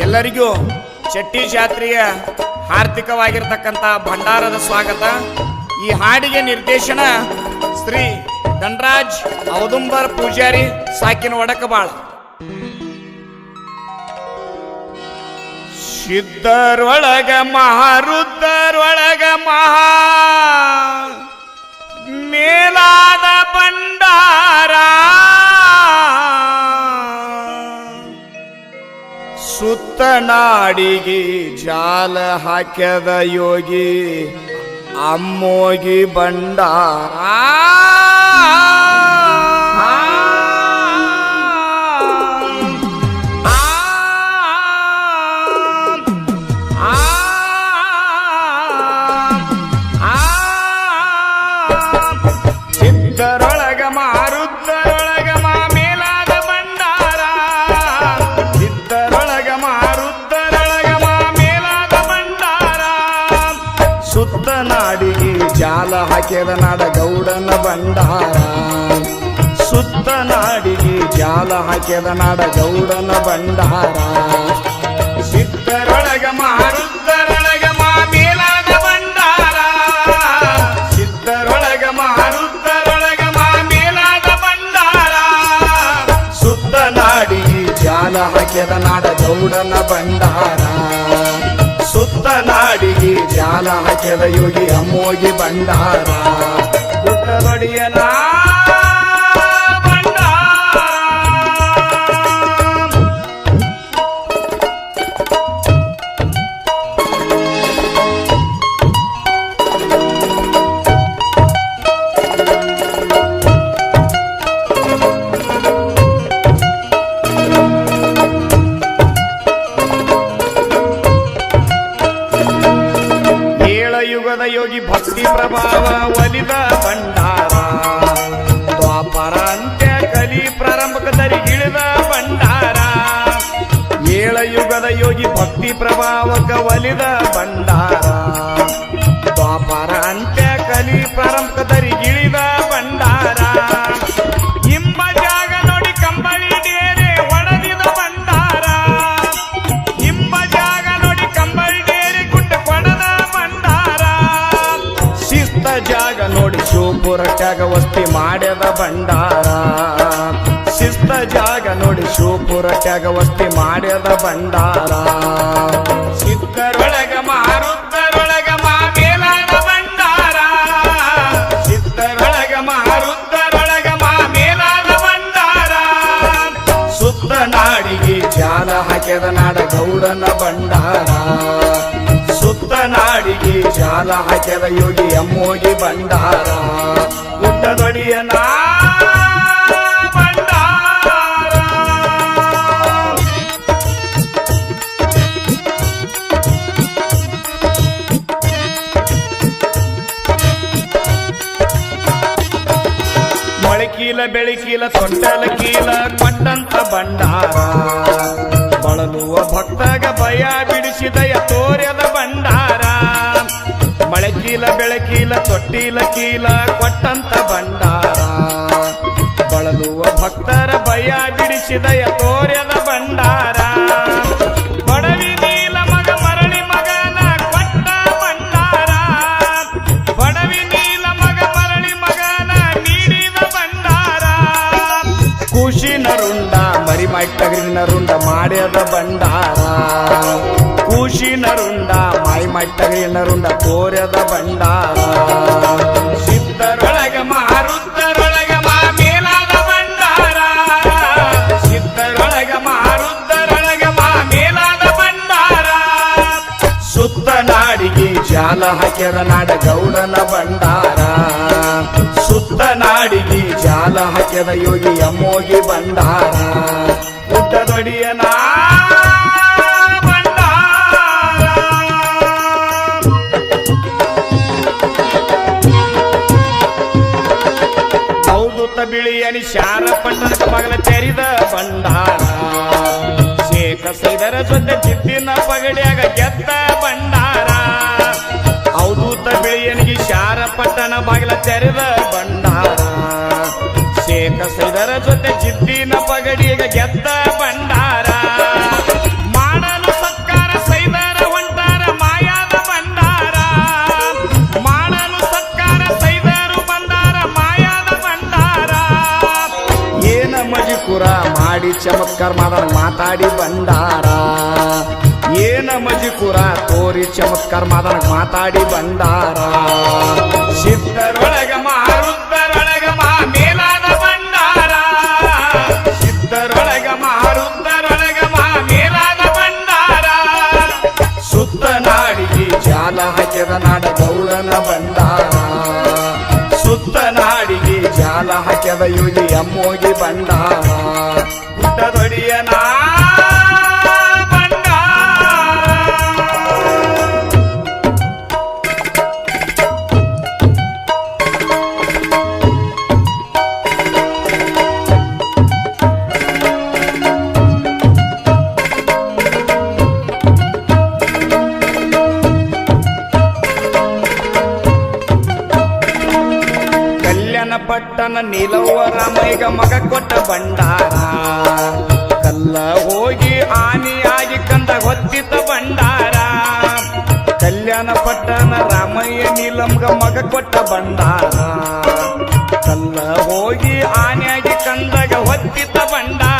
ಎಲ್ಲರಿಗೂ ಚಟ್ಟಿ ಜಾತ್ರೆಯ ಹಾರ್ದಿಕವಾಗಿರ್ತಕ್ಕಂಥ ಭಂಡಾರದ ಸ್ವಾಗತ. ಈ ಹಾಡಿಗೆ ನಿರ್ದೇಶನ ಶ್ರೀ ಧನರಾಜ್ ಔದುಂಬರ್ ಪೂಜಾರಿ ಸಾಕಿನ ಒಡಕಬಾಳ ಸಿದ್ಧರೊಳಗ ಮಹಾರುದ್ಧರೊಳಗ ಮಹಾ ಮೇಲಾದ ಭಂಡಾರ. ಸುತ್ತ ನಾಡಿಗೆ ಜಾಲ ಹಾಕ್ಯದ ಯೋಗಿ ಅಮ್ಮೋಗಿ ಬಂಡಾರ ಜಾಲ ಹಾಕ್ಯದ ನಾಡ ಗೌಡನ ಭಂಡಾರ. ಸುತ್ತ ನಾಡಿಗೆ ಜಾಲ ಹಾಕಿದ ನಾಡ ಗೌಡನ ಭಂಡಾರ. ಸಿದ್ಧರೊಳಗ ಮಾರುದ್ದರೊಳಗ ಮಾಮೇಲಾದ ಭಂಡಾರ. ಸಿದ್ಧರೊಳಗ ಮಾರುದ್ದರೊಳಗ ಮಾಮೇಲಾದ ಭಂಡಾರ. ಸುತ್ತ ನಾಡಿಗೆ ಜಾಲ ಹಾಕಿದ ನಾಡ ಗೌಡನ ಭಂಡಾರ. ನಾಡಿಗೆ ಜಾಲ ಹಾಕ್ಯದ ಯೋಗಿ ಅಮ್ಮೋಗಿ ಭಂಡಾರ. ಗುಡ್ಡದೊಡಿಯನ ಭಂಡಾರ ಯುಗದ ಯೋಗಿ ಭಕ್ತಿ ಪ್ರಭಾವ, ಒಲಿದ ಭಂಡಾರ. ದ್ವಾಪರ ಅಂತ್ಯ ಕಲಿ ಪ್ರಾರಂಭಕದರಿಗಿಳಿದ ಭಂಡಾರ. ಏಳ ಯುಗದ ಯೋಗಿ ಭಕ್ತಿ ಪ್ರಭಾವಕ ಒಲಿದ ಭಂಡಾರ. ಶಿವಪುರಟ್ಯಾಗ ವಸ್ತಿ ಮಾಡ್ಯದ ಭಂಡಾರ. ಸಿದ್ಧರೊಳಗ ಮಾರುದ್ದರೊಳಗ ಮಾ ಮೇಲಾದ ಭಂಡಾರ. ಸಿದ್ಧರೊಳಗ ಮಾರುದ್ದರೊಳಗ ಮಾ ಮೇಲಾದ ಭಂಡಾರ. ಸುತ್ತ ನಾಡಿಗೆ ಜಾಲ ಹಾಕ್ಯದ ನಾಡ ಗೌಡನ ಭಂಡಾರ. ಸುತ್ತ ನಾಡಿಗೆ ಜಾಲ ಹಾಕ್ಯದ ಯೋಗಿ ಅಮ್ಮೋಗಿ ಭಂಡಾರ. ಗುಡ್ಡದೊಡಿಯ ನಾ ಬೆಳಕೀಲ ತೊಟ್ಟಿಲ ಕೀಲ, ಕೊಟ್ಟಂತ ಭಂಡಾರ. ಬಳಲುವ ಭಕ್ತರ ಭಯ ಬಿಡಿಸಿದ ಯಥೋರ್ಯದ ಭಂಡಾರ. ಬಡವಿ ನೀಲ ಮಗ, ಮರಳಿ ಮಗನ ಕೊಟ್ಟ ಭಂಡಾರ. ಬಡವಿ ನೀಲ ಮಗ, ಮರಳಿ ಮಗನ ನೀಡಿದ ಭಂಡಾರ. ಕುಶಿನ ರುಂಡ ಮರಿ ಮಟ್ಟಗಿನ ರುಂಡ, ಮಾಡ್ಯದ ಭಂಡಾರ. ಮಟ್ಟಗಿನ ರುಂಡ ತೋರ್ಯದ ಬಂಡಾರ ಸಿದ್ಧರೊಳಗ ಮಾರುದ್ದರೊಳಗ ಮಾ ಮೇಲಾದ ಭಂಡಾರ. ಸಿದ್ಧರೊಳಗ ಮಾರುದ್ದರೊಳಗ ಮಾ ಮೇಲಾದ ಭಂಡಾರ. ಸುತ್ತ ನಾಡಿಗೆ ಜಾಲ ಹಾಕ್ಯದ ನಾಡ ಗೌಡನ ಬಂಡಾರ ಸುತ್ತ ನಾಡಿಗೆ ಜಾಲ ಹಾಕ್ಯದ ಯೋಗಿ ಅಮ್ಮೋಗಿ ಬಂಡಾರ ಪುಟ್ಟ ನಾ ಹೌದುತ್ತ ಬಿಳಿಯನಿ ಶಾರ ಪಟ್ಟಣಕ್ಕೆ ಮಗಲ ತೆರಿದ ಭಂಡಾರ. ಶೇಖ ಸೈದರ ಜೊತೆ ಜಿದ್ದಿನ ಪಗಡಿಯಾಗ ಗೆದ್ದ ಭಂಡಾರ. ಅವಧೂತ ಬಿಳಿಯನಿಗೆ ಶಾರ ಪಟ್ಟಣ ಬಾಗಿಲ ತೆರೆದ ಭಂಡಾರ. ಶೇಖ ಸೈದರ ಜೊತೆ ಜಿದ್ದಿನ ಪಗಡಿಯಾಗ ಗೆದ್ದ ಚಮತ್ಕಾರ ಮಾಡೋಣ ಮಾತಾಡಿ ಬಂದಾರ. ಏನ ಮಜಿ ಕುರ ತೋರಿ ಚಮತ್ಕಾರ ಮಾಡೋಣ ಮಾತಾಡಿ ಬಂದಾರ. ಸಿದ್ಧರೊಳಗ ಮಾರುದ್ದರೊಳಗ ಮಾ ಮೇಲಾದ ಬಂಡಾರ ಸಿದ್ಧರೊಳಗ ಮಾರುದ್ದರೊಳಗ ಮಾ ಮೇಲಾದ ಬಂಡಾರ ಸುತ್ತ ನಾಡಿಗೆ ಜಾಲ ಹಾಕಿದ ನಾಡ ಗೌಡನ ಬಂಡಾರ ಸುತ್ತ ನಾಡಿಗೆ ಜಾಲ ಹಾಕಿದ ಯೋಗಿ ಅಮ್ಮೋಗಿ ಬಂಡಾರ ಕಲ್ಯಾಣ ಪಟ್ಟಣ ನೀಲವ್ವ ರಾಮಯ್ಯ ಮಗ ಕೊಟ್ಟ ಬಂಡಾರ ಕಲ್ಲ ಹೋಗಿ ಆನಿಯಾಗಿ ಕಂದ ಹೊತ್ತಿತ ಬಂಡಾರ ಕಲ್ಯಾಣ ಪಟ್ಟಣ ರಾಮಯ್ಯ ನೀಲಮ್ಗ ಮಗ ಕೊಟ್ಟ ಬಂಡಾರ ಕಲ್ಲ ಹೋಗಿ ಆನೆಯಾಗಿ ಕಂದಾಗ ಹೊತ್ತಿತ ಬಂಡಾರ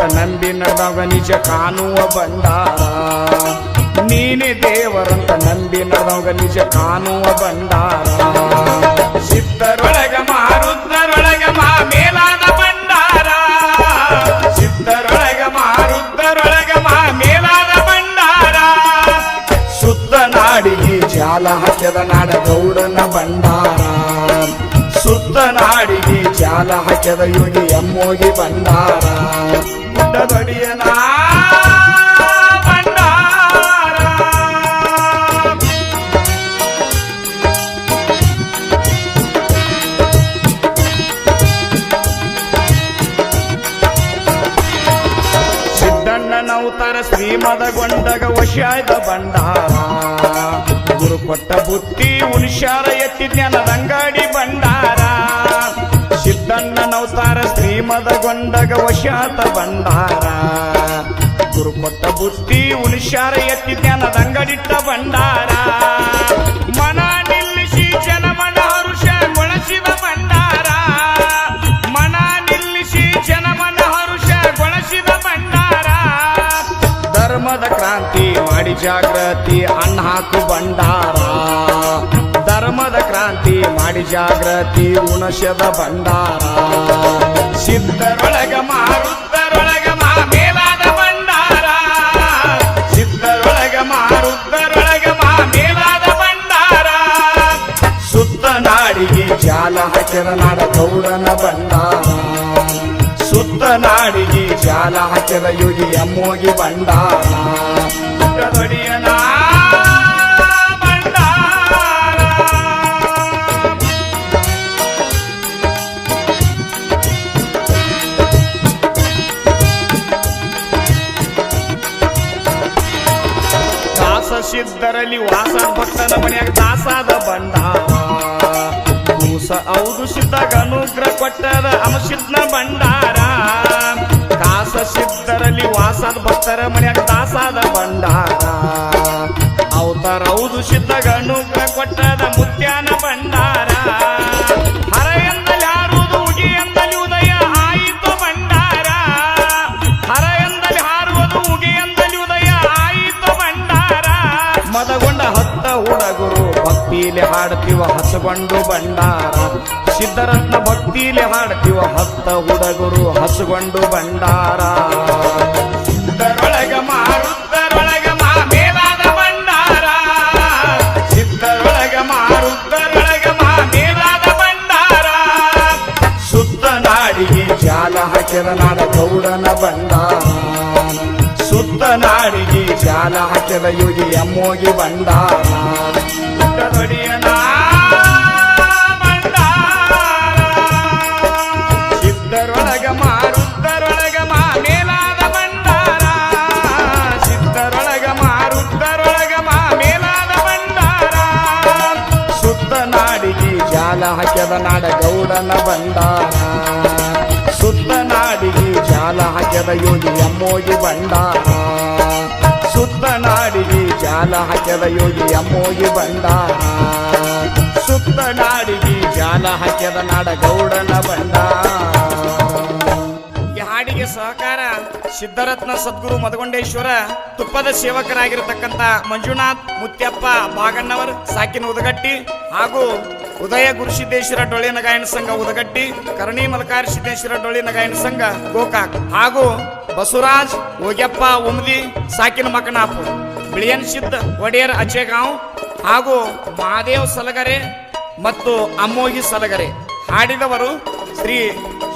ದೇವರಂತ ನಂಬಿ ನಡೆದವ ನಿಜ ಕಾಣುವ ಬಂಡಾರ ನೀನೆ ದೇವರಂತ ನಂಬಿ ನಡೆದವ ನಿಜ ಕಾಣುವ ಬಂಡಾರ ಸಿದ್ಧರೊಳಗ ಮಾರುದ್ರರೊಳಗ ಮಾ ಮೇಲಾದ ಬಂಡಾರ ಸಿದ್ಧರೊಳಗ ಮಾರುದ್ರರೊಳಗ ಮಾ ಮೇಲಾದ ಬಂಡಾರ ಸುತ್ತ ನಾಡಿಗೆ ಜಾಲ ಹಾಕ್ಯದ ನಾಡ ಗೌಡನ ಬಂಡಾರ ಸುತ್ತ ನಾಡಿಗೆ ಜಾಲ ಹಾಕ್ಯದ ಯೋಗಿ ಎಮ್ಮೋಗಿ ಬಂಡಾರ ಸಿದ್ದಣ್ಣನವತಾರ ಶ್ರೀಮದಗೊಂಡಗ ವಶಾದ ಬಂಡಾರ ಗುರು ಕೊಟ್ಟ ಬುತ್ತಿ ಉನಿಶಾರ ಎತ್ತಿ ಅಂಗಡಿ ಬಂಡಾರ ಸಿದ್ದಣ್ಣನವತಾರ ಶ್ರೀಮದಗೊಂಡಗ ವಶಾತ ಗುರು ಕೊಟ್ಟ ಬುತ್ತಿ ಉನಿಶಾರ ಎತ್ತಿ ಜ್ಞಾನದಂಗಡಿಟ್ಟ ಭಂಡಾರ. ಮನ ನಿಲ್ಲಿಸಿ ಜನಮನ ಹರುಷಗೊಳಿಸಿದ ಬಂಡಾರ ಮನ ನಿಲ್ಲಿಸಿ ಜನಮನ ಹರುಷಗೊಳಿಸಿದ ಬಂಡಾರ ಧರ್ಮದ ಕ್ರಾಂತಿ ಮಾಡಿ ಜಾಗೃತಿ ಅನ್ನ ಹಾಕು ಜಾಗೃತಿ ಉಣಶದ ಭಂಡಾರ. ಸಿದ್ಧರೊಳಗ ಮಾರುದ್ದರೊಳಗ ಮಾಮೇಲಾದ ಭಂಡಾರ. ಸಿದ್ಧರೊಳಗ ಮಾರುದ್ದರೊಳಗ ಮಾಮೇಲಾದ ಭಂಡಾರ. ಸುತ್ತ ನಾಡಿಗೆ ಜಾಲ ಹಾಕಿದ ನಾಡ ಗೌಡನ ಭಂಡಾರ. ಸುತ್ತ ನಾಡಿಗೆ ಜಾಲ ಹಾಕಿದ ಯೋಗಿ ಅಮ್ಮೋಗಿ ಬಂಡಾರ ಹೌದು ಸಿದ್ದಾಗ ಅನುಗ್ರಹ ಕೊಟ್ಟದ ಅಮಸಿದ್ನ ಭಂಡಾರ. ದಾಸ ಸಿದ್ಧರಲ್ಲಿ ವಾಸದ ಭಕ್ತರ ಮನೆಯಾಗ ದಾಸಾದ ಭಂಡಾರ. ಅವತಾರ ಹೌದು ಸಿದ್ದಾಗ ಅನುಗ್ರಹ ಕೊಟ್ಟದ ಮುತ್ಯಾನ ಬಂಡಾರ ಭಕ್ತಿಲಿ ಹಾಡ್ತೀವ ಹಸುಗೊಂಡು ಬಂಡಾರ ಸಿದ್ಧರತ್ನ ಭಕ್ತಿಲಿ ಹಾಡ್ತೀವ ಹತ್ತ ಹುಡುಗರು ಹಸುಗೊಂಡು ಬಂಡಾರ ಸಿದ್ಧರೊಳಗ ಮಾರುದ್ದರೊಳಗ ಮಾ ಮೇಲಾದ ಬಂಡಾರ ಸಿದ್ಧರೊಳಗ ಮಾರುದ್ದರೊಳಗ ಮಾ ಮೇಲಾದ ಬಂಡಾರ ಸುತ್ತ ನಾಡಿಗೆ ಜಾಲ ಹಾಕಿದ ನಾಡ ಗೌಡನ ಬಂಡಾರ ಸುತ್ತ ನಾಡಿಗೆ ಜಾಲ ಹಾಕಿದ ಯೋಗಿ ಅಮ್ಮೋಗಿ ಬಂಡಾರ ಗುಡ್ಡದೊಡಿಯನ ಬಂಡಾರ ಸಿದ್ಧರೊಳಗ ಮಾರುದ್ದರೊಳಗ ಮಾ ಮೇಲಾದ ಬಂಡಾರ ಸಿದ್ಧರೊಳಗ ಮಾರುದ್ದರೊಳಗ ಮಾ ಮೇಲಾದ ಬಂಡಾರ ಸುತ್ತ ನಾಡಿಗೆ ಜಾಲ ಹಾಕ್ಯದ ನಾಡ ಗೌಡನ ಬಂಡಾರ ಸುತ್ತ ನಾಡಿಗೆ ಜಾಲ ಜಾಲ ಹಾಕ್ಯದ ಯೋಗಿ ಅಮ್ಮೋಗಿ ಬಂಡಾರ ಸುತ್ತ ನಾಡಿಗೆ ಜಾಲ ಹಾಕ್ಯದ ಯೋಗಿ ಅಮ್ಮೋಗಿ ಬಂಡಾರ ಸುತ್ತ ನಾಡಿಗೆ ಜಾಲ ಹಾಕ್ಯದ ನಾಡ ಗೌಡನ ಬಂಡಾರ ಈ ಹಾಡಿಗೆ ಸಹಕಾರ ಸಿದ್ಧರತ್ನ ಸದ್ಗುರು ಮದಗೊಂಡೇಶ್ವರ, ತುಪ್ಪದ ಸೇವಕರಾಗಿರತಕ್ಕಂತ ಮಂಜುನಾಥ್, ಮುತ್ಯಪ್ಪ, ಬಾಗಣ್ಣವರ್, ಸಾಕಿನ ಉದಗಟ್ಟಿ ಹಾಗೂ ಉದಯ ಗುರುಸಿದ್ದೇಶ್ವರ ಡೊಳ್ಳಿನ ಗಾಯನ ಸಂಘ ಉದಗಟ್ಟಿ, ಕರ್ಣಿ ಮಲಕಾರ ಸಿದ್ದೇಶ್ವರ ಡೊಳ್ಳಿನ ಗಾಯನ ಸಂಘ ಗೋಕಾಕ್ ಹಾಗೂ ಬಸವರಾಜ್, ಓಗ್ಯಪ್ಪ ಉಮ್ದಿ ಸಾಕಿನ ಮಕನಾಪುರ್. ಬಿಳಿಯನ್ ಸಿದ್ಧ ಒಡೆಯರ್ ಅಚೆಗಾಂವ್ ಹಾಗೂ ಮಹಾದೇವ್ ಸಲಗರೆ ಮತ್ತು ಅಮ್ಮೋಗಿ ಸಲಗರೆ ಹಾಡಿದವರು ಶ್ರೀ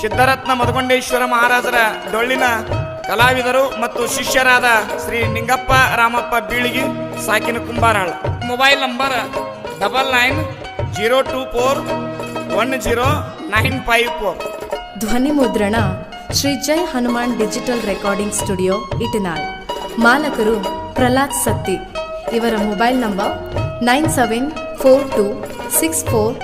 ಸಿದ್ಧರತ್ನ ಮಧುಗೊಂಡೇಶ್ವರ ಮಹಾರಾಜರ ಡೊಳ್ಳಿನ ಕಲಾವಿದರು ಮತ್ತು ಶಿಷ್ಯರಾದ Shri Ningappa Ramappa Bilagi ಸಾಕಿನ Kumbaral. Mobile number double nine zero two four one zero nine five four. ಧ್ವನಿ ಮುದ್ರಣ Shri Jai Hanuman digital recording studio Itanal. ಮಾಲಕರು Prahlad Satti. ಇವರ mobile number nine seven four two six four